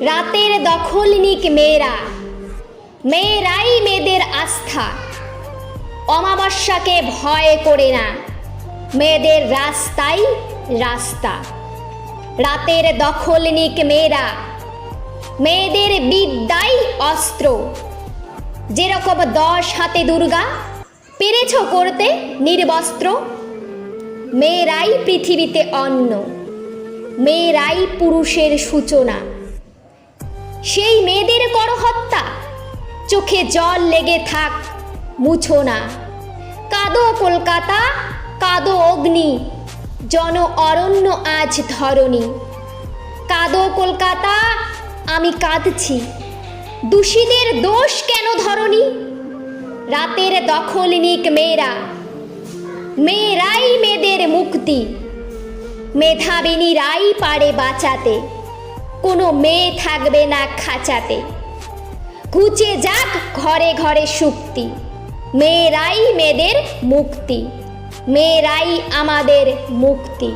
রাতের দখল নিক মেয়েরা। মেয়েরাই মেয়েদের আস্থা। অমাবস্যাকে ভয় করে না। মেয়েদের রাস্তাই রাস্তা। রাতের দখল নিক মেয়েরা। মেয়েদের বিদ্যাই অস্ত্র। যেরকম দশ হাতে দুর্গা, পেরেছ করতে নির্বস্ত্র। মেয়েরাই পৃথিবীতে অন্ন। মেয়েরাই পুরুষের সূচনা। সেই মেয়েদের কর হত্যা। চোখে জল লেগে থাক, মুছো না। কাদো কলকাতা, কাদো অগ্নি, জন অরণ্য আজ ধরণী। কাদো কলকাতা, আমি কাঁদছি। দোষীদের দোষ কেন ধরনি রাতের দখল নিক মেয়েরা। মেয়েরাই মেয়েদের মুক্তি। মেধাবিনীরাই পারে বাঁচাতে। কোনো মেয়ে থাকবে না খাঁচাতে। ঘুচে যাক ঘরে ঘরে সুক্তি। মেয়েরাই মেয়েদের মুক্তি। মেয়েরাই আমাদের মুক্তি।